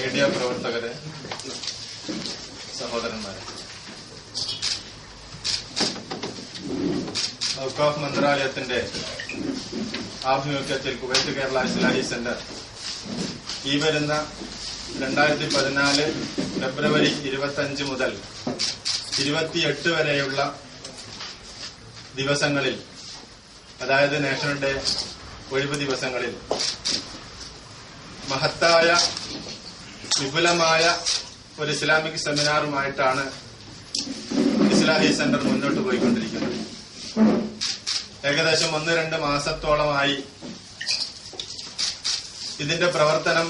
Media പ്രവർത്തകരെ സഹോദരന്മാരെ. ഔക്കാഫ് മന്ത്രാലയത്തിന്റെ ആഭിമുഖ്യത്തിൽ കുവൈറ്റ് കേരള ഇസ്ലാഹി സെന്റർ ഈ വരുന്ന രണ്ടായിരത്തി പതിനാല് ഫെബ്രുവരി ഇരുപത്തഞ്ച് മുതൽ ഇരുപത്തിയെട്ട് വരെയുള്ള ദിവസങ്ങളിൽ അതായത് നാഷണൽ ഡേ ഒഴിവ് ദിവസങ്ങളിൽ മഹത്തായ വിപുലമായ ഒരു ഇസ്ലാമിക് സെമിനാറുമായിട്ടാണ് ഇസ്ലാഹി സെന്റർ മുന്നോട്ട് പോയിക്കൊണ്ടിരിക്കുന്നത്. ഏകദേശം ഒന്ന് രണ്ട് മാസത്തോളമായി ഇതിന്റെ പ്രവർത്തനം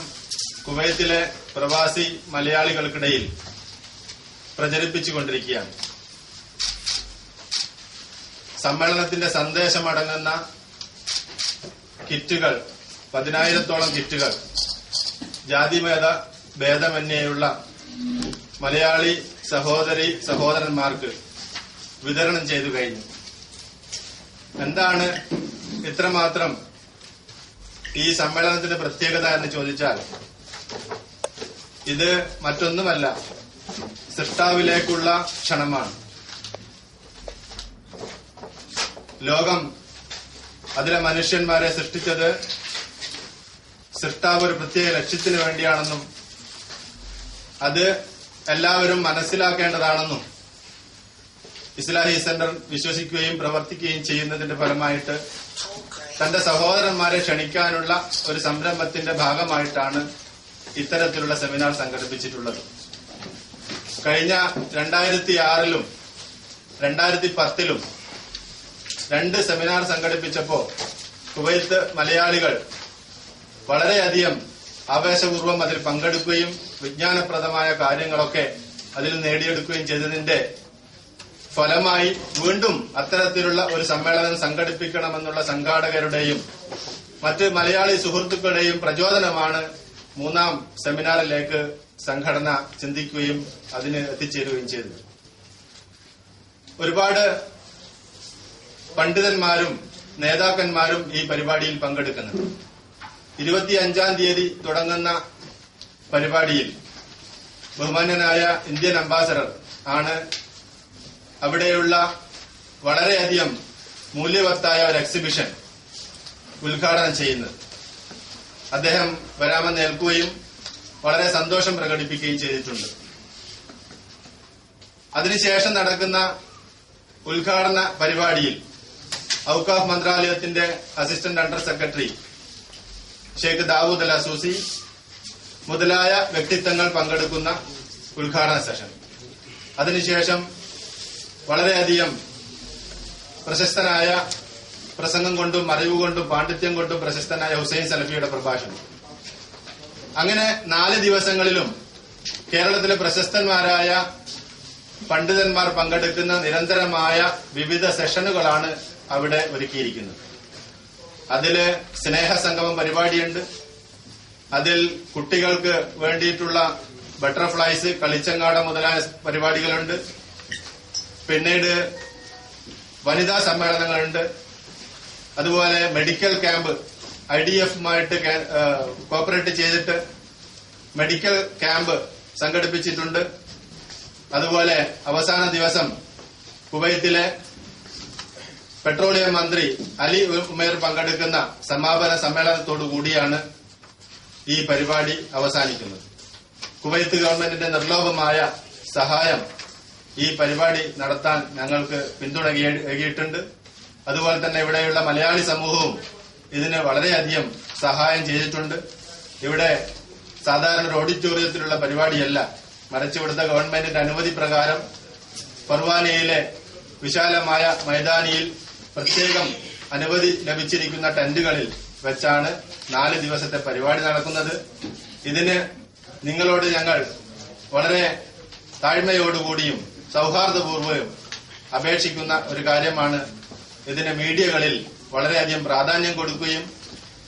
കുവൈത്തിലെ പ്രവാസി മലയാളികൾക്കിടയിൽ പ്രചരിപ്പിച്ചുകൊണ്ടിരിക്കുകയാണ്. സമ്മേളനത്തിന്റെ സന്ദേശമടങ്ങുന്ന കിറ്റുകൾ പതിനായിരത്തോളം കിറ്റുകൾ ജാതിഭേദ ഭേദമന്യേയുള്ള മലയാളി സഹോദരി സഹോദരന്മാർക്ക് വിതരണം ചെയ്തു കഴിഞ്ഞു. എന്താണ് ഇത്രമാത്രം ഈ സമ്മേളനത്തിന്റെ പ്രത്യേകത എന്ന് ചോദിച്ചാൽ ഇത് മറ്റൊന്നുമല്ല സൃഷ്ടാവിലേക്കുള്ള ക്ഷണമാണ്. ലോകം അതിലെ മനുഷ്യന്മാരെ സൃഷ്ടിച്ചത് സൃഷ്ടാവ് ഒരു പ്രത്യേക ലക്ഷ്യത്തിന് വേണ്ടിയാണെന്നും അത് എല്ലാവരും മനസ്സിലാക്കേണ്ടതാണെന്നും ഇസ്ലാഹി സെന്റർ വിശ്വസിക്കുകയും പ്രവർത്തിക്കുകയും ചെയ്യുന്നതിന്റെ ഫലമായിട്ട് തന്റെ സഹോദരന്മാരെ ക്ഷണിക്കാനുള്ള ഒരു സംരംഭത്തിന്റെ ഭാഗമായിട്ടാണ് ഇത്തരത്തിലുള്ള സെമിനാർ സംഘടിപ്പിച്ചിട്ടുള്ളത്. കഴിഞ്ഞ രണ്ടായിരത്തി ആറിലും രണ്ടായിരത്തി പത്തിലും രണ്ട് സെമിനാർ സംഘടിപ്പിച്ചപ്പോ കുവൈത്ത് മലയാളികൾ വളരെയധികം ആവേശപൂർവം അതിൽ പങ്കെടുക്കുകയും വിജ്ഞാനപ്രദമായ കാര്യങ്ങളൊക്കെ അതിൽ നേടിയെടുക്കുകയും ചെയ്തതിന്റെ ഫലമായി വീണ്ടും അത്തരത്തിലുള്ള ഒരു സമ്മേളനം സംഘടിപ്പിക്കണമെന്നുള്ള സംഘാടകരുടെയും മറ്റ് മലയാളി സുഹൃത്തുക്കളുടെയും പ്രചോദനമാണ് മൂന്നാം സെമിനാറിലേക്ക് സംഘടന ചിന്തിക്കുകയും അതിന് എത്തിച്ചേരുകയും ചെയ്തത്. ഒരുപാട് പണ്ഡിതന്മാരും നേതാക്കന്മാരും ഈ പരിപാടിയിൽ പങ്കെടുക്കുന്നുണ്ട്. ഇരുപത്തിയഞ്ചാം തീയതി തുടങ്ങുന്ന പരിപാടിയിൽ ബഹുമാന്യനായ ഇന്ത്യൻ അംബാസഡർ ആണ് അവിടെയുള്ള വളരെയധികം മൂല്യവത്തായ ഒരു എക്സിബിഷൻ ഉദ്ഘാടനം ചെയ്യുന്നത്. അദ്ദേഹം വരാമെന്ന് ഏൽക്കുകയും വളരെ സന്തോഷം പ്രകടിപ്പിക്കുകയും ചെയ്തിട്ടുണ്ട്. അതിനുശേഷം നടക്കുന്ന ഉദ്ഘാടന പരിപാടിയിൽ ഔക്കാഫ് മന്ത്രാലയത്തിന്റെ assistant under secretary Sheikh Dawood Al Asousi മുതലായ വ്യക്തിത്വങ്ങൾ പങ്കെടുക്കുന്ന ഉദ്ഘാടന സെഷൻ. അതിനുശേഷം വളരെയധികം പ്രശസ്തനായ പ്രസംഗം കൊണ്ടും അറിവ് കൊണ്ടും പാണ്ഡിത്യം കൊണ്ടും പ്രശസ്തനായ ഹുസൈൻ സലഫിയുടെ പ്രഭാഷണം. അങ്ങനെ നാല് ദിവസങ്ങളിലും കേരളത്തിലെ പ്രശസ്തന്മാരായ പണ്ഡിതന്മാർ പങ്കെടുക്കുന്ന നിരന്തരമായ വിവിധ സെഷനുകളാണ് അവിടെ ഒരുക്കിയിരിക്കുന്നത്. അതിൽ സ്നേഹസംഗമം പരിപാടിയുണ്ട്. അതിൽ കുട്ടികൾക്ക് വേണ്ടിയിട്ടുള്ള ബട്ടർഫ്ലൈസ് കളിച്ചങ്ങാട മുതലായ പരിപാടികളുണ്ട്. പിന്നീട് വനിതാ സമ്മേളനങ്ങളുണ്ട്. അതുപോലെ മെഡിക്കൽ ക്യാമ്പ് ഐ ഡി എഫുമായിട്ട് കോപ്പറേറ്റ് ചെയ്തിട്ട് മെഡിക്കൽ ക്യാമ്പ് സംഘടിപ്പിച്ചിട്ടുണ്ട്. അതുപോലെ അവസാന ദിവസം കുവൈത്തിലെ പെട്രോളിയം മന്ത്രി അലി ഉമേർ പങ്കെടുക്കുന്ന സമാപന സമ്മേളനത്തോടു കൂടിയാണ് ഈ പരിപാടി അവസാനിക്കുന്നത്. കുവൈത്ത് ഗവൺമെന്റിന്റെ നിർലോഭമായ സഹായം ഈ പരിപാടി നടത്താൻ ഞങ്ങൾക്ക് പിന്തുണകിയിട്ടുണ്ട് അതുപോലെ തന്നെ ഇവിടെയുള്ള മലയാളി സമൂഹവും ഇതിന് വളരെയധികം സഹായം ചെയ്തിട്ടുണ്ട്. ഇവിടെ സാധാരണ ഒരു ഓഡിറ്റോറിയത്തിലുള്ള പരിപാടിയല്ല മറിച്ച് ഇവിടുത്തെ ഗവൺമെന്റിന്റെ അനുമതി പ്രകാരം പർവാനയിലെ വിശാലമായ മൈതാനിയിൽ പ്രത്യേകം അനുമതി ലഭിച്ചിരിക്കുന്ന ടെന്റുകളിൽ വെച്ചാണ് നാല് ദിവസത്തെ പരിപാടി നടക്കുന്നത്. ഇതിന് നിങ്ങളോട് ഞങ്ങൾ വളരെ താഴ്മയോടുകൂടിയും സൗഹാർദ്ദപൂർവവും അപേക്ഷിക്കുന്ന ഒരു കാര്യമാണ് ഇതിന് മീഡിയകളിൽ വളരെയധികം പ്രാധാന്യം കൊടുക്കുകയും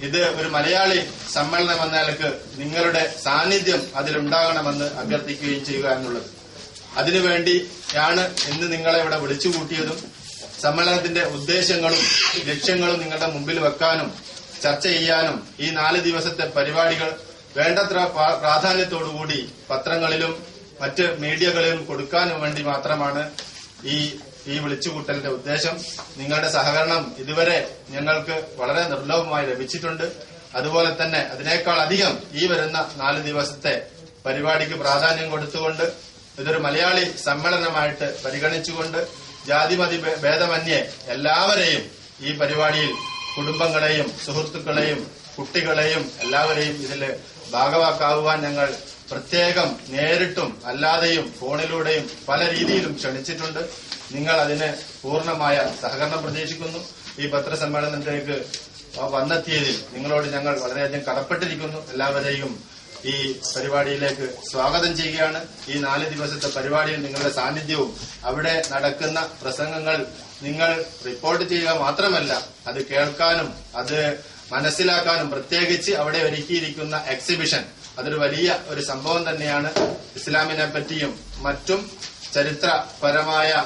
ഇത് ഒരു മലയാളി സമ്മേളനം എന്ന നിലയ്ക്ക് നിങ്ങളുടെ സാന്നിധ്യം അതിലുണ്ടാകണമെന്ന് അഭ്യർത്ഥിക്കുകയും ചെയ്യുക എന്നുള്ളത്. അതിനുവേണ്ടിയാണ് ഇന്ന് നിങ്ങളെ ഇവിടെ വിളിച്ചുകൂട്ടിയതും സമ്മേളനത്തിന്റെ ഉദ്ദേശങ്ങളും ലക്ഷ്യങ്ങളും നിങ്ങളുടെ മുമ്പിൽ വെക്കാനും ചർച്ച ചെയ്യാനും ഈ നാല് ദിവസത്തെ പരിപാടികൾ വേണ്ടത്ര പ്രാ- പ്രാധാന്യത്തോടുകൂടി പത്രങ്ങളിലും മറ്റ് മീഡിയകളിലും കൊടുക്കാനും വേണ്ടി മാത്രമാണ് ഈ ഈ വിളിച്ചുകൂട്ടലിന്റെ ഉദ്ദേശം. നിങ്ങളുടെ സഹകരണം ഇതുവരെ ഞങ്ങൾക്ക് വളരെ നിർലോഭമായി ലഭിച്ചിട്ടുണ്ട്. അതുപോലെ തന്നെ അതിനേക്കാൾ അധികം ഈ വരുന്ന നാല് ദിവസത്തെ പരിപാടിക്ക് പ്രാധാന്യം കൊടുത്തുകൊണ്ട് ഇതൊരു മലയാളി സമ്മേളനമായിട്ട് പരിഗണിച്ചുകൊണ്ട് ജാതിമതി ഭേദമന്യേ എല്ലാവരെയും ഈ പരിപാടിയിൽ കുടുംബങ്ങളെയും സുഹൃത്തുക്കളെയും കുട്ടികളെയും എല്ലാവരെയും ഇതിൽ ഭാഗവാക്കാവുവാൻ ഞങ്ങൾ പ്രത്യേകം നേരിട്ടും അല്ലാതെയും ഫോണിലൂടെയും പല രീതിയിലും ക്ഷണിച്ചിട്ടുണ്ട്. നിങ്ങൾ അതിന് പൂർണമായ സഹകരണം പ്രതീക്ഷിക്കുന്നു. ഈ പത്രസമ്മേളനത്തിലേക്ക് വന്നെത്തിയതിൽ നിങ്ങളോട് ഞങ്ങൾ വളരെയധികം കടപ്പെട്ടിരിക്കുന്നു. എല്ലാവരെയും ഈ പരിപാടിയിലേക്ക് സ്വാഗതം ചെയ്യുകയാണ്. ഈ നാല് ദിവസത്തെ പരിപാടിയിൽ നിങ്ങളുടെ സാന്നിധ്യവും അവിടെ നടക്കുന്ന പ്രസംഗങ്ങൾ നിങ്ങൾ റിപ്പോർട്ട് ചെയ്യുക മാത്രമല്ല അത് കേൾക്കാനും അത് മനസ്സിലാക്കാനും പ്രത്യേകിച്ച് അവിടെ ഒരുക്കിയിരിക്കുന്ന എക്സിബിഷൻ അതൊരു വലിയ ഒരു സംഭവം തന്നെയാണ്. ഇസ്ലാമിനെ പറ്റിയും മറ്റും ചരിത്രപരമായ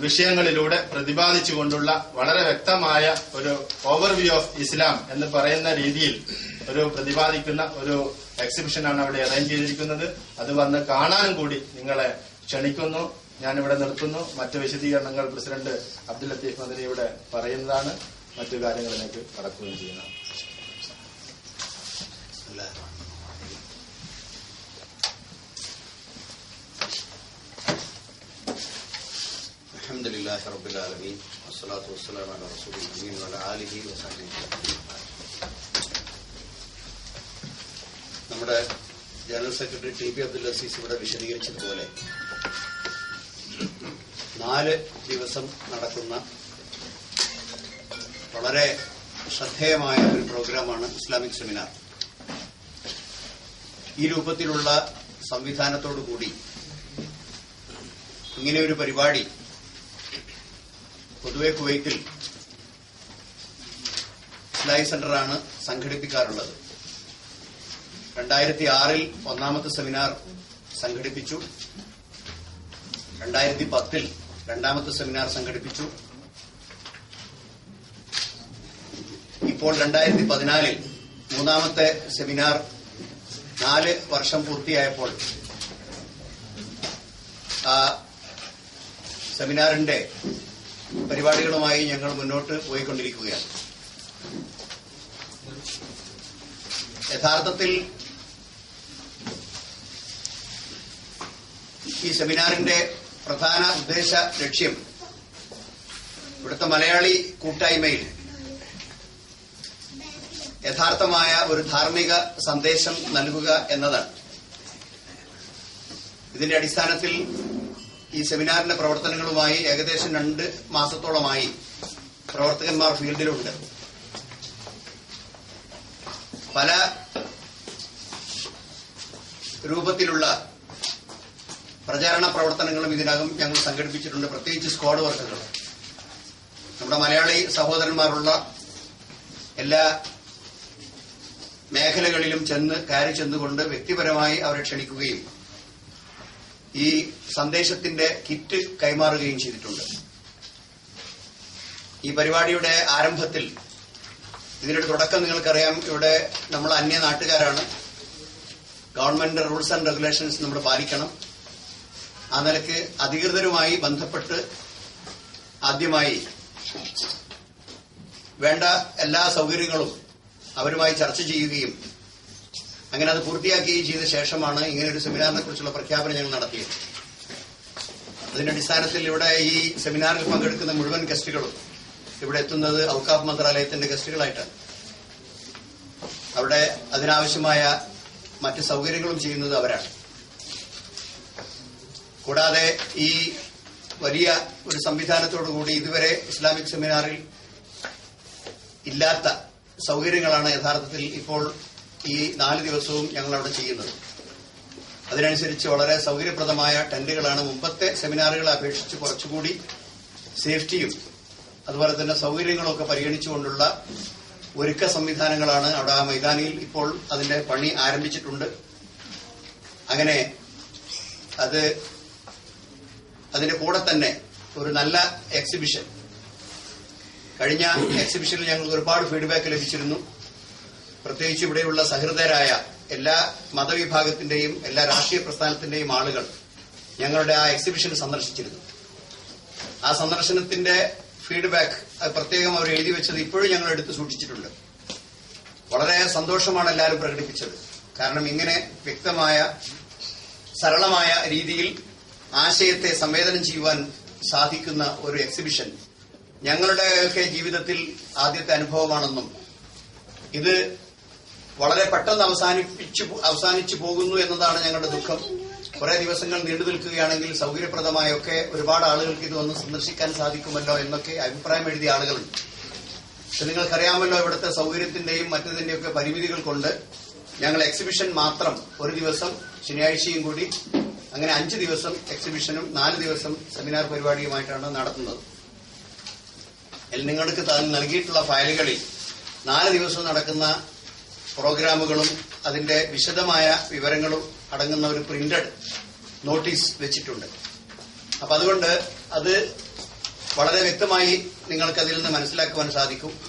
വിഷയങ്ങളിലൂടെ പ്രതിപാദിച്ചുകൊണ്ടുള്ള വളരെ വ്യക്തമായ ഒരു ഓവർവ്യൂ ഓഫ് ഇസ്ലാം എന്ന് പറയുന്ന രീതിയിൽ ഒരു പ്രതിപാദിക്കുന്ന ഒരു എക്സിബിഷനാണ് അവിടെ അറേഞ്ച് ചെയ്തിരിക്കുന്നത്. അത് വന്ന് കാണാനും കൂടി നിങ്ങളെ ക്ഷണിക്കുന്നു. ഞാനിവിടെ നിർത്തുന്നു. മറ്റ് വിശദീകരണങ്ങൾ പ്രസിഡന്റ് അബ്ദുൽ ലത്തീഫ് മദനി ഇവിടെ പറയുന്നതാണ്. മറ്റു കാര്യങ്ങളിലേക്ക് കടക്കുകയും ചെയ്യുന്നതാണ് الحمد لله رب العالمين والصلاة والسلام على رسول الأمين وعلى آله وصحبه أجمعين. നമ്മുടെ general secretary T P Abdul Aziz ഇവിടെ വിശദീകരിച്ചതുപോലെ നാല് ദിവസം നടക്കുന്ന വളരെ ശ്രദ്ധേയമായ ഒരു പ്രോഗ്രാമാണ് ഇസ്ലാമിക് സെമിനാർ ഈ രൂപത്തിലുള്ള സംവിധാനത്തോടു കൂടി ഇങ്ങനെ ഒരു പരിപാടി പൊതുവെ കുവൈത്തിൽ ഇസ്ലായി സെന്ററാണ് സംഘടിപ്പിക്കാറുള്ളത്. രണ്ടായിരത്തി ആറിൽ ഒന്നാമത്തെ സെമിനാർ സംഘടിപ്പിച്ചു. രണ്ടായിരത്തി പത്തിൽ രണ്ടാമത്തെ സെമിനാർ സംഘടിപ്പിച്ചു. ഇപ്പോൾ രണ്ടായിരത്തി പതിനാലിൽ മൂന്നാമത്തെ സെമിനാർ നാല് വർഷം പൂർത്തിയായപ്പോൾ ആ സെമിനാറിന്റെ പരിപാടികളുമായി ഞങ്ങൾ മുന്നോട്ട് പോയിക്കൊണ്ടിരിക്കുകയാണ്. യഥാർത്ഥത്തിൽ ഈ സെമിനാറിന്റെ പ്രധാന ഉദ്ദേശ ലക്ഷ്യം ഇവിടുത്തെ മലയാളി കൂട്ടായ്മയിൽ യഥാർത്ഥമായ ഒരു ധാർമ്മിക സന്ദേശം നൽകുക എന്നതാണ്. ഇതിന്റെ അടിസ്ഥാനത്തിൽ ഈ സെമിനാറിന്റെ പ്രവർത്തനങ്ങളുമായി ഏകദേശം രണ്ട് മാസത്തോളമായി പ്രവർത്തകന്മാർ ഫീൽഡിലുണ്ട്. പല രൂപത്തിലുള്ള പ്രചാരണ പ്രവർത്തനങ്ങളും ഇതിനകം ഞങ്ങൾ സംഘടിപ്പിച്ചിട്ടുണ്ട്. പ്രത്യേകിച്ച് സ്ക്വാഡ് വർക്കുകൾ. നമ്മുടെ മലയാളി സഹോദരന്മാരുള്ള എല്ലാ മേഖലകളിലും ചെന്ന് കയറി ചെന്നുകൊണ്ട് വ്യക്തിപരമായി അവരെ ക്ഷണിക്കുകയും ഈ സന്ദേശത്തിന്റെ കിറ്റ് കൈമാറുകയും ചെയ്തിട്ടുണ്ട്. ഈ പരിപാടിയുടെ ആരംഭത്തിൽ ഇതിന്റെ തുടക്കം നിങ്ങൾക്കറിയാം. ഇവിടെ നമ്മൾ അന്യ നാട്ടുകാരാണ്. ഗവൺമെന്റ് റൂൾസ് ആൻഡ് റെഗുലേഷൻസ് നമ്മൾ പാലിക്കണം. ആ നിലയ്ക്ക് അധികൃതരുമായി ബന്ധപ്പെട്ട് ആദ്യമായി വേണ്ട എല്ലാ സൗകര്യങ്ങളും അവരുമായി ചർച്ച ചെയ്യുകയും അങ്ങനെ അത് പൂർത്തിയാക്കുകയും ചെയ്ത ശേഷമാണ് ഇങ്ങനെ ഒരു സെമിനാറിനെ കുറിച്ചുള്ള പ്രഖ്യാപനം ഞങ്ങൾ നടത്തിയത്. അതിന്റെ അടിസ്ഥാനത്തിൽ ഇവിടെ ഈ സെമിനാറിൽ പങ്കെടുക്കുന്ന മുഴുവൻ ഗസ്റ്റുകളും ഇവിടെ എത്തുന്നത് ഔക്കാഫ് മന്ത്രാലയത്തിന്റെ ഗസ്റ്റുകളായിട്ടാണ്. അവിടെ അതിനാവശ്യമായ മറ്റ് സൗകര്യങ്ങളും ചെയ്യുന്നത് അവരാണ്. കൂടാതെ ഈ വലിയ ഒരു സംവിധാനത്തോടുകൂടി ഇതുവരെ ഇസ്ലാമിക് സെമിനാറിൽ ഇല്ലാത്ത സൗകര്യങ്ങളാണ് യഥാർത്ഥത്തിൽ ഇപ്പോൾ ഈ നാല് ദിവസവും ഞങ്ങൾ അവിടെ ചെയ്യുന്നത്. അതിനനുസരിച്ച് വളരെ സൗകര്യപ്രദമായ ടെന്റുകളാണ് മുമ്പത്തെ സെമിനാറുകളെ അപേക്ഷിച്ച് കുറച്ചുകൂടി സേഫ്റ്റിയും അതുപോലെ തന്നെ സൗകര്യങ്ങളൊക്കെ പരിഗണിച്ചുകൊണ്ടുള്ള ഒരുക്ക സംവിധാനങ്ങളാണ് അവിടെ ആ മൈതാനിയിൽ ഇപ്പോൾ അതിന്റെ പണി ആരംഭിച്ചിട്ടുണ്ട്. അങ്ങനെ അത് അതിന്റെ കൂടെ തന്നെ ഒരു നല്ല എക്സിബിഷൻ. കഴിഞ്ഞ എക്സിബിഷനിൽ ഞങ്ങൾക്ക് ഒരുപാട് ഫീഡ്ബാക്ക് ലഭിച്ചിരുന്നു. പ്രത്യേകിച്ച് ഇവിടെയുള്ള സഹൃദയരായ എല്ലാ മതവിഭാഗത്തിന്റെയും എല്ലാ രാഷ്ട്രീയ പ്രസ്ഥാനത്തിന്റെയും ആളുകൾ ഞങ്ങളുടെ ആ എക്സിബിഷൻ സന്ദർശിച്ചിരുന്നു. ആ സന്ദർശനത്തിന്റെ ഫീഡ്ബാക്ക് പ്രത്യേകം അവർ എഴുതി വെച്ചത് ഇപ്പോഴും ഞങ്ങൾ എടുത്ത് സൂക്ഷിച്ചിട്ടുണ്ട്. വളരെ സന്തോഷമാണ് എല്ലാവരും പ്രകടിപ്പിച്ചത്. കാരണം ഇങ്ങനെ വ്യക്തമായ സരളമായ രീതിയിൽ ആശയത്തെ സംവേദനം ചെയ്യുവാൻ സാധിക്കുന്ന ഒരു എക്സിബിഷൻ ഞങ്ങളുടെയൊക്കെ ജീവിതത്തിൽ ആദ്യത്തെ അനുഭവമാണെന്നും ഇത് വളരെ പെട്ടെന്ന് അവസാനിപ്പിച്ചു അവസാനിച്ചു പോകുന്നു എന്നതാണ് ഞങ്ങളുടെ ദുഃഖം. കുറെ ദിവസങ്ങൾ നീണ്ടു നിൽക്കുകയാണെങ്കിൽ സൗകര്യപ്രദമായൊക്കെ ഒരുപാട് ആളുകൾക്ക് ഇത് വന്ന് സന്ദർശിക്കാൻ സാധിക്കുമല്ലോ എന്നൊക്കെ അഭിപ്രായം എഴുതിയ ആളുകളുണ്ട്. പക്ഷെ നിങ്ങൾക്കറിയാമല്ലോ ഇവിടുത്തെ സൗകര്യത്തിന്റെയും മറ്റതിന്റെയൊക്കെ പരിമിതികൾ കൊണ്ട് ഞങ്ങൾ എക്സിബിഷൻ മാത്രം ഒരു ദിവസം ശനിയാഴ്ചയും കൂടി അങ്ങനെ അഞ്ച് ദിവസം എക്സിബിഷനും നാല് ദിവസം സെമിനാർ പരിപാടിയുമായിട്ടാണ് നടത്തുന്നത്. നിങ്ങൾക്ക് നൽകിയിട്ടുള്ള ഫയലുകളിൽ നാല് ദിവസം നടക്കുന്ന പ്രോഗ്രാമുകളും അതിന്റെ വിശദമായ വിവരങ്ങളും അടങ്ങുന്ന ഒരു പ്രിന്റഡ് നോട്ടീസ് വെച്ചിട്ടുണ്ട്. അപ്പൊ അതുകൊണ്ട് അത് വളരെ വ്യക്തമായി നിങ്ങൾക്ക് അതിൽ നിന്ന് മനസ്സിലാക്കുവാൻ സാധിക്കും.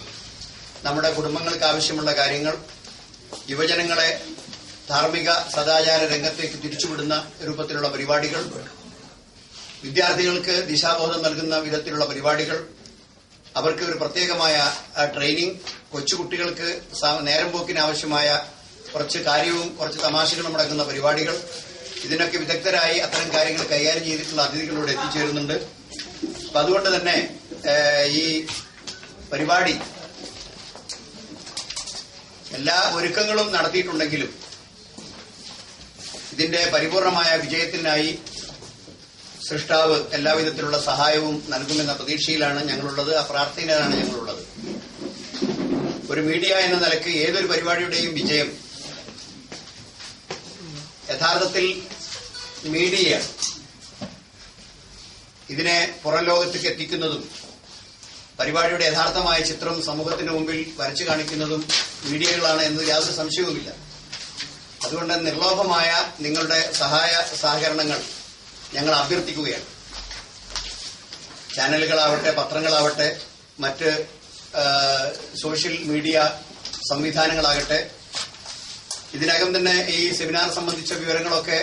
നമ്മുടെ കുടുംബങ്ങൾക്ക് ആവശ്യമുള്ള കാര്യങ്ങൾ യുവജനങ്ങളെ ധാർമ്മിക സദാചാര രംഗത്തേക്ക് തിരിച്ചുവിടുന്ന രൂപത്തിലുള്ള പരിപാടികൾ വിദ്യാർത്ഥികൾക്ക് ദിശാബോധം നൽകുന്ന വിധത്തിലുള്ള പരിപാടികൾ അവർക്ക് ഒരു പ്രത്യേകമായ ട്രെയിനിങ് കൊച്ചുകുട്ടികൾക്ക് നേരം പോക്കിന് ആവശ്യമായ കുറച്ച് കാര്യവും കുറച്ച് തമാശകളും അടങ്ങുന്ന പരിപാടികൾ. ഇതിനൊക്കെ വിദഗ്ധരായി അത്തരം കാര്യങ്ങൾ കൈകാര്യം ചെയ്തിട്ടുള്ള അതിഥികളോട് എത്തിച്ചേരുന്നുണ്ട്. അപ്പൊ അതുകൊണ്ട് തന്നെ ഈ പരിപാടി എല്ലാ ഒരുക്കങ്ങളും നടത്തിയിട്ടുണ്ടെങ്കിലും ഇതിന്റെ പരിപൂർണമായ വിജയത്തിനായി സൃഷ്ടാവ് എല്ലാവിധത്തിലുള്ള സഹായവും നൽകുമെന്ന പ്രതീക്ഷയിലാണ് ഞങ്ങളുള്ളത്. ആ പ്രാർത്ഥനയിലാണ് ഞങ്ങളുള്ളത്. ഒരു മീഡിയ എന്ന നിലയ്ക്ക് ഏതൊരു പരിപാടിയുടെയും വിജയം യഥാർത്ഥത്തിൽ മീഡിയ ഇതിനെ പുറം ലോകത്തേക്ക് എത്തിക്കുന്നതും പരിപാടിയുടെ യഥാർത്ഥമായ ചിത്രം സമൂഹത്തിന് മുമ്പിൽ വരച്ചു കാണിക്കുന്നതും മീഡിയകളാണ് എന്ന് യാതൊരു സംശയവുമില്ല. അതുകൊണ്ട് നിർലോഭമായ നിങ്ങളുടെ സഹായ സഹകരണങ്ങൾ ഞങ്ങൾ അഭ്യർത്ഥിക്കുകയാണ്. ചാനലുകളാവട്ടെ പത്രങ്ങളാവട്ടെ മറ്റ് സോഷ്യൽ മീഡിയ സംവിധാനങ്ങളാകട്ടെ ഇതിനകം തന്നെ ഈ സെമിനാർ സംബന്ധിച്ച വിവരങ്ങളൊക്കെ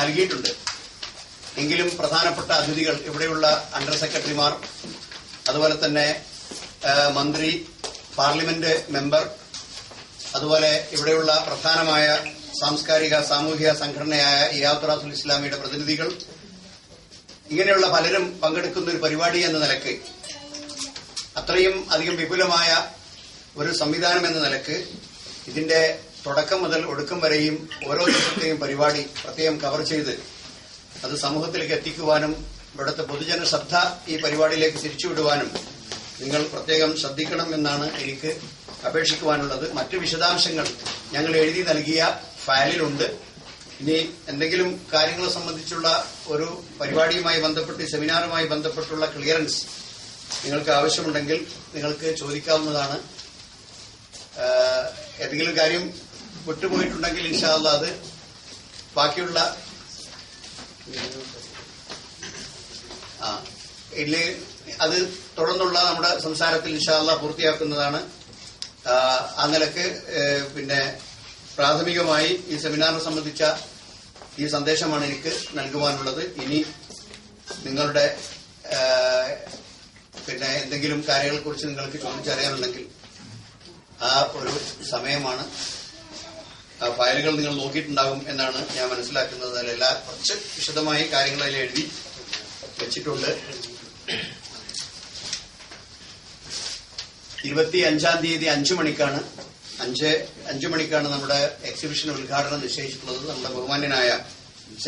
നൽകിയിട്ടുണ്ട്. എങ്കിലും പ്രധാനപ്പെട്ട അതിഥികൾ ഇവിടെയുള്ള അണ്ടർ സെക്രട്ടറിമാർ അതുപോലെ തന്നെ മന്ത്രി പാർലമെന്റ് മെമ്പർ അതുപോലെ ഇവിടെയുള്ള പ്രധാനമായ സാംസ്കാരിക സാമൂഹിക സംഘടനയായ ഇയാത്തുറാസുൽ ഇസ്ലാമിയുടെ പ്രതിനിധികൾ ഇങ്ങനെയുള്ള പലരും പങ്കെടുക്കുന്ന ഒരു പരിപാടി എന്ന നിലയ്ക്ക് അത്രയും അധികം വിപുലമായ ഒരു സംവിധാനം എന്ന നിലയ്ക്ക് ഇതിന്റെ തുടക്കം മുതൽ ഒടുക്കം വരെയും ഓരോ ദിവസത്തെയും പരിപാടി പ്രത്യേകം കവർ ചെയ്ത് അത് സമൂഹത്തിലേക്ക് എത്തിക്കുവാനും ഇവിടുത്തെ പൊതുജന ശ്രദ്ധ ഈ പരിപാടിയിലേക്ക് തിരിച്ചുവിടുവാനും നിങ്ങൾ പ്രത്യേകം ശ്രദ്ധിക്കണം എന്നാണ് എനിക്ക് അപേക്ഷിക്കുവാനുള്ളത്. മറ്റു വിശദാംശങ്ങൾ ഞങ്ങൾ എഴുതി നൽകിയ ഫയലിലുണ്ട്. ഇനി എന്തെങ്കിലും കാര്യങ്ങളെ സംബന്ധിച്ചുള്ള ഒരു പരിപാടിയുമായി ബന്ധപ്പെട്ട് സെമിനാറുമായി ബന്ധപ്പെട്ടുള്ള ക്ലിയറൻസ് നിങ്ങൾക്ക് ആവശ്യമുണ്ടെങ്കിൽ നിങ്ങൾക്ക് ചോദിക്കാവുന്നതാണ്. ഏതെങ്കിലും കാര്യം വിട്ടുപോയിട്ടുണ്ടെങ്കിൽ ഇൻഷാല്ല അത് ബാക്കിയുള്ള ആ ഇല്ല അത് തുടർന്നുള്ള നമ്മുടെ സംസാരത്തിൽ ഇൻഷാല്ല പൂർത്തിയാക്കുന്നതാണ്. ആ നിലയ്ക്ക് പിന്നെ പ്രാഥമികമായി ഈ സെമിനാറിനെ സംബന്ധിച്ച ഈ സന്ദേശമാണ് എനിക്ക് നൽകുവാനുള്ളത്. ഇനി നിങ്ങളുടെ പിന്നെ എന്തെങ്കിലും കാര്യങ്ങളെക്കുറിച്ച് നിങ്ങൾക്ക് ചോദിച്ചറിയാനുണ്ടെങ്കിൽ ആ ഒരു സമയമാണ്. ആ ഫയലുകൾ നിങ്ങൾ നോക്കിയിട്ടുണ്ടാകും എന്നാണ് ഞാൻ മനസ്സിലാക്കുന്നത്. അതിൽ എല്ലാ കുറച്ച് വിശദമായി കാര്യങ്ങൾ അതിൽ എഴുതി വെച്ചിട്ടുണ്ട്. ഇരുപത്തി അഞ്ചാം തീയതി അഞ്ചു മണിക്കാണ് അഞ്ച് അഞ്ചു മണിക്കാണ് നമ്മുടെ എക്സിബിഷൻ ഉദ്ഘാടനം നിശ്ചയിച്ചിട്ടുള്ളത്. നമ്മുടെ ബഹുമാന്യനായ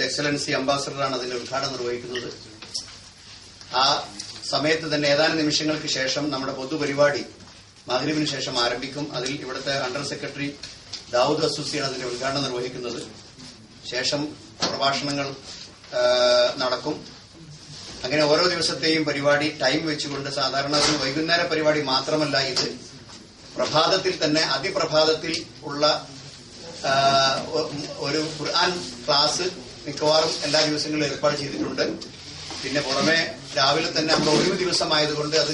എക്സലൻസി അംബാസഡറാണ് അതിന്റെ ഉദ്ഘാടനം നിർവഹിക്കുന്നത്. ആ സമയത്ത് തന്നെ ഏതാനും നിമിഷങ്ങൾക്ക് ശേഷം നമ്മുടെ പൊതുപരിപാടി മകരീബിന് ശേഷം ആരംഭിക്കും. അതിൽ ഇവിടുത്തെ അണ്ടർ സെക്രട്ടറി ദാവൂദ് അസൂസിയാണ് അതിന്റെ ഉദ്ഘാടനം നിർവഹിക്കുന്നത്. ശേഷം പ്രഭാഷണങ്ങൾ നടക്കും. അങ്ങനെ ഓരോ ദിവസത്തെയും പരിപാടി ടൈം വെച്ചുകൊണ്ട് സാധാരണ ഒരു വൈകുന്നേര പരിപാടി മാത്രമല്ല ഇത്. പ്രഭാതത്തിൽ തന്നെ അതിപ്രഭാതത്തിൽ ഉള്ള ഒരു ഖുർആൻ ക്ലാസ് മിക്കവാറും എല്ലാ ദിവസങ്ങളിലും ഏർപ്പാട് ചെയ്തിട്ടുണ്ട്. പിന്നെ പുറമെ രാവിലെ തന്നെ നമ്മൾ ഒഴിവ് ദിവസമായതുകൊണ്ട് അത്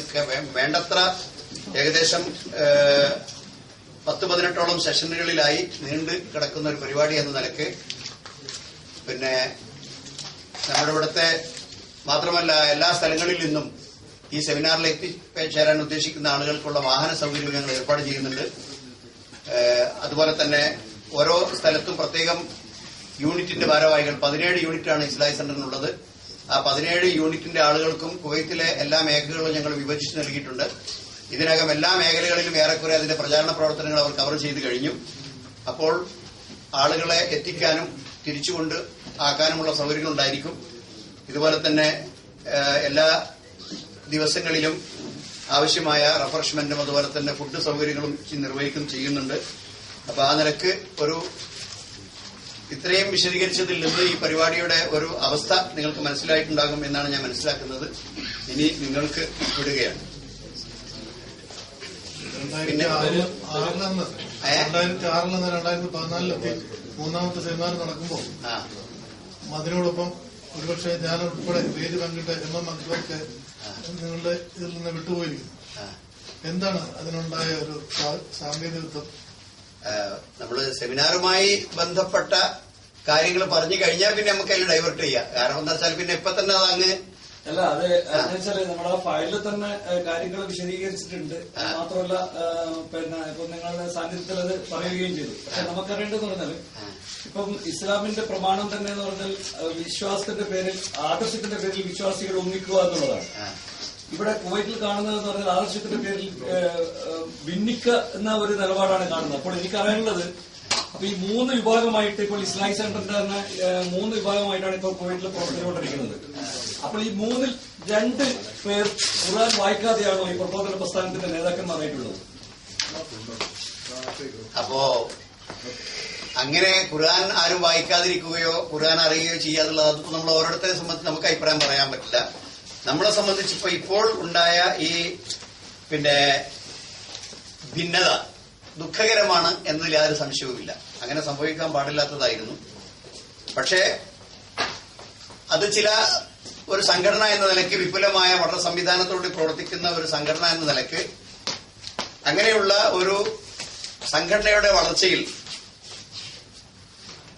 വേണ്ടത്ര ഏകദേശം പത്ത് പതിനെട്ടോളം സെഷനുകളിലായി നീണ്ട് കിടക്കുന്ന ഒരു പരിപാടി എന്ന നിലയ്ക്ക്. പിന്നെ നമ്മുടെ ഇവിടുത്തെ മാത്രമല്ല എല്ലാ സ്ഥലങ്ങളിൽ നിന്നും ഈ സെമിനാറിൽ എത്തിച്ചേരാൻ ഉദ്ദേശിക്കുന്ന ആളുകൾക്കുള്ള വാഹന സൗകര്യം ഞങ്ങൾ ഏർപ്പാട് ചെയ്യുന്നുണ്ട്. അതുപോലെ തന്നെ ഓരോ സ്ഥലത്തും പ്രത്യേകം യൂണിറ്റിന്റെ ഭാരവാഹികൾ പതിനേഴ് യൂണിറ്റാണ് ഇസ്ലായി സെന്ററിനുള്ളത്. ആ പതിനേഴ് യൂണിറ്റിന്റെ ആളുകൾക്കും കുവൈത്തിലെ എല്ലാ മേഖലകളും ഞങ്ങൾ വിഭജിച്ച് നൽകിയിട്ടുണ്ട്. ഇതിനകം എല്ലാ മേഖലകളിലും ഏറെക്കുറെ അതിന്റെ പ്രചാരണ പ്രവർത്തനങ്ങൾ അവർ കവർ ചെയ്ത് കഴിഞ്ഞു. അപ്പോൾ ആളുകളെ എത്തിക്കാനും തിരിച്ചുകൊണ്ട് ആക്കാനുമുള്ള സൗകര്യങ്ങൾ ഉണ്ടായിരിക്കും. ഇതുപോലെ തന്നെ എല്ലാ ദിവസങ്ങളിലും ആവശ്യമായ റിഫ്രഷ്മെന്റും അതുപോലെ തന്നെ ഫുഡ് സൗകര്യങ്ങളും നിർവഹിക്കും ചെയ്യുന്നുണ്ട്. അപ്പൊ ആ നിലയ്ക്ക് ഒരു ഇത്രയും വിശദീകരിച്ചതിൽ നിന്ന് ഈ പരിപാടിയുടെ ഒരു അവസ്ഥ നിങ്ങൾക്ക് മനസ്സിലായിട്ടുണ്ടാകും എന്നാണ് ഞാൻ മനസ്സിലാക്കുന്നത്. ഇനി നിങ്ങൾക്ക് വിടുകയാണ്. രണ്ടായിരത്തി? രണ്ടായിരത്തി പതിനാലിലെത്തി മൂന്നാമത്തെ സെമിനാർ നടക്കുമ്പോൾ അതിനോടൊപ്പം ഒരുപക്ഷെ ഞാൻ ഉൾപ്പെടെ വേദി പങ്കിട്ട എം എം അക്ബർക്ക് നിങ്ങളുടെ ഇതിൽ നിന്ന് വിട്ടുപോയിരിക്കുന്നു. എന്താണ് അതിനുണ്ടായ ഒരു സാ- സാങ്കേതികത്വം? ഏഹ് നമ്മൾ സെമിനാറുമായി ബന്ധപ്പെട്ട കാര്യങ്ങൾ പറഞ്ഞു കഴിഞ്ഞാൽ പിന്നെ നമുക്ക് അതിൽ ഡൈവേർട്ട് ചെയ്യാം. കാരണം എന്താ വെച്ചാൽ പിന്നെ ഇപ്പൊ തന്നെ അത് അങ്ങ് അല്ല അത് എന്നുവെച്ചാൽ നമ്മുടെ ഫയലിൽ തന്നെ കാര്യങ്ങൾ വിശദീകരിച്ചിട്ടുണ്ട്. മാത്രമല്ല പിന്നെ ഇപ്പൊ നിങ്ങളുടെ സാന്നിധ്യത്തിൽ അത് പറയുകയും ചെയ്തു. പക്ഷെ നമുക്കറിയേണ്ടതെന്ന് പറഞ്ഞാൽ ഇപ്പം ഇസ്ലാമിന്റെ പ്രമാണം തന്നെ എന്ന് പറഞ്ഞാൽ വിശ്വാസത്തിന്റെ പേരിൽ ആദർശത്തിന്റെ പേരിൽ വിശ്വാസികൾ ഒന്നിക്കുക എന്നുള്ളതാണ്. ഇവിടെ കുവൈറ്റിൽ കാണുന്നത് എന്ന് പറഞ്ഞാൽ ആദർശത്തിന്റെ പേരിൽ ഭിന്നിക്ക എന്ന ഒരു നിലപാടാണ് കാണുന്നത്. അപ്പോൾ എനിക്കറിയാനുള്ളത് അപ്പൊ ഈ മൂന്ന് വിഭാഗമായിട്ട് ഇപ്പോൾ ഇസ്ലാമിക് സെന്ററിന്റെ തന്നെ മൂന്ന് വിഭാഗമായിട്ടാണ് ഇപ്പോൾ കുവൈറ്റിൽ പ്രവർത്തിച്ചുകൊണ്ടിരിക്കുന്നത്. അപ്പോൾ ഈ മൂന്നിൽ രണ്ട് പേർ ഖുർആൻ വായിക്കാതെയാണോ ഈ പ്രബോധന പ്രസ്ഥാനത്തിന്റെ നേതാക്കന്മാരായിട്ടുള്ളത്? അപ്പോ അങ്ങനെ ഖുർആൻ ആരും വായിക്കാതിരിക്കുകയോ ഖുർആൻ അറിയുകയോ ചെയ്യാതുള്ളത് അതിപ്പോ നമ്മൾ ഓരോരുത്തരെ സംബന്ധിച്ച് നമുക്ക് അഭിപ്രായം പറയാൻ പറ്റില്ല. നമ്മളെ സംബന്ധിച്ച് ഇപ്പൊ ഇപ്പോൾ ഉണ്ടായ ഈ പിന്നെ ഭിന്നത ദുഃഖകരമാണ് എന്നതിൽ യാതൊരു സംശയവുമില്ല. അങ്ങനെ സംഭവിക്കാൻ പാടില്ലാത്തതായിരുന്നു. പക്ഷേ അത് ചില ഒരു സംഘടന എന്ന നിലയ്ക്ക് വിപുലമായ വളരെ സംവിധാനത്തോട് പ്രവർത്തിക്കുന്ന ഒരു സംഘടന എന്ന നിലയ്ക്ക് അങ്ങനെയുള്ള ഒരു സംഘടനയുടെ വളർച്ചയിൽ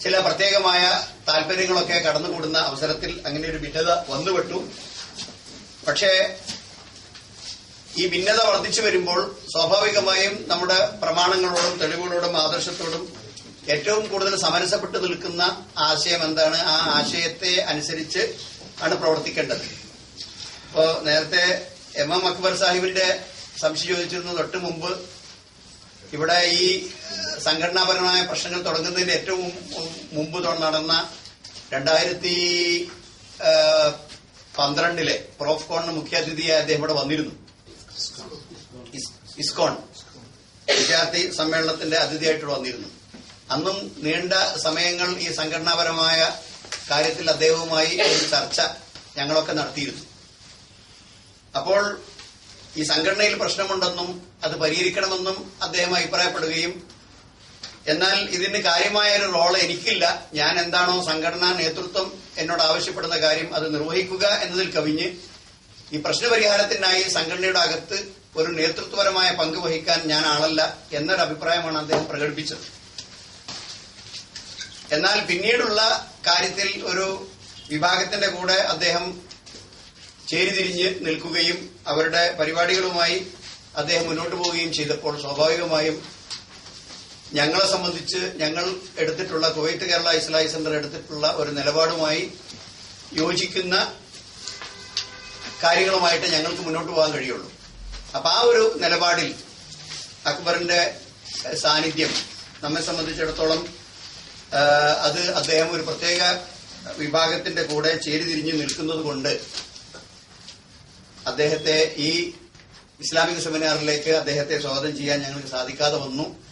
ചില പ്രത്യേകമായ താല്പര്യങ്ങളൊക്കെ കടന്നുകൂടുന്ന അവസരത്തിൽ അങ്ങനെ ഒരു ഭിന്നത വന്നുപെട്ടു. പക്ഷേ ഈ ഭിന്നത വർദ്ധിച്ചു വരുമ്പോൾ സ്വാഭാവികമായും നമ്മുടെ പ്രമാണങ്ങളോടും തെളിവുകളോടും ആദർശത്തോടും ഏറ്റവും കൂടുതൽ സമരസപ്പെട്ട് നിൽക്കുന്ന ആശയം എന്താണ്? ആ ആശയത്തെ അനുസരിച്ച് ആണ് പ്രവർത്തിക്കേണ്ടത്. ഇപ്പോ നേരത്തെ എം എം അക്ബർ സാഹിബിന്റെ സംശയം ചോദിച്ചിരുന്നു. തൊട്ട് മുമ്പ് ഇവിടെ ഈ സംഘടനാപരമായ പ്രശ്നങ്ങൾ തുടങ്ങുന്നതിന് ഏറ്റവും മുമ്പ് നടന്ന രണ്ടായിരത്തി പന്ത്രണ്ടിലെ പ്രോഫ് കോണിന് മുഖ്യാതിഥിയായി അദ്ദേഹം ഇവിടെ വന്നിരുന്നു. ഇസ്കോൺ. വിദ്യാർത്ഥി സമ്മേളനത്തിന്റെ അതിഥിയായിട്ട് വന്നിരുന്നു. അന്നും നീണ്ട സമയങ്ങൾ ഈ സംഘടനാപരമായ കാര്യത്തിൽ അദ്ദേഹവുമായി ഒരു ചർച്ച ഞങ്ങളൊക്കെ നടത്തിയിരുന്നു. അപ്പോൾ ഈ സംഘടനയിൽ പ്രശ്നമുണ്ടെന്നും അത് പരിഹരിക്കണമെന്നും അദ്ദേഹം അഭിപ്രായപ്പെടുകയും എന്നാൽ ഇതിന് കാര്യമായ ഒരു റോൾ എനിക്കില്ല. ഞാൻ എന്താണോ സംഘടനാ നേതൃത്വം എന്നോട് ആവശ്യപ്പെടുന്ന കാര്യം അത് നിർവഹിക്കുക എന്നതിൽ കവിഞ്ഞ് ഈ പ്രശ്നപരിഹാരത്തിനായി സംഘടനയുടെ അകത്ത് ഒരു നേതൃത്വപരമായ പങ്ക് വഹിക്കാൻ ഞാൻ ആളല്ല എന്നൊരു അഭിപ്രായമാണ് അദ്ദേഹം പ്രകടിപ്പിച്ചത്. എന്നാൽ പിന്നീടുള്ള കാര്യത്തിൽ ഒരു വിഭാഗത്തിന്റെ കൂടെ അദ്ദേഹം ചേരിതിരിഞ്ഞ് നിൽക്കുകയും അവരുടെ പരിപാടികളുമായി അദ്ദേഹം മുന്നോട്ട് പോവുകയും ചെയ്തപ്പോൾ സ്വാഭാവികമായും ഞങ്ങളെ സംബന്ധിച്ച് ഞങ്ങൾ എടുത്തിട്ടുള്ള കുവൈത്ത് കേരള ഇസ്ലാഹി സെന്റർ എടുത്തിട്ടുള്ള ഒരു നിലപാടുമായി യോജിക്കുന്ന കാര്യങ്ങളുമായിട്ട് ഞങ്ങൾക്ക് മുന്നോട്ട് പോകാൻ കഴിയുള്ളൂ. അപ്പൊ ആ ഒരു നിലപാടിൽ അക്ബറിന്റെ സാന്നിധ്യം നമ്മെ സംബന്ധിച്ചിടത്തോളം അത് അദ്ദേഹം ഒരു പ്രത്യേക വിഭാഗത്തിന്റെ കൂടെ ചേരിതിരിഞ്ഞ് നിൽക്കുന്നത് കൊണ്ട് അദ്ദേഹത്തെ ഈ ഇസ്ലാമിക സെമിനാറിലേക്ക് അദ്ദേഹത്തെ സ്വാഗതം ചെയ്യാൻ ഞങ്ങൾക്ക് സാധിക്കാതെ വന്നു.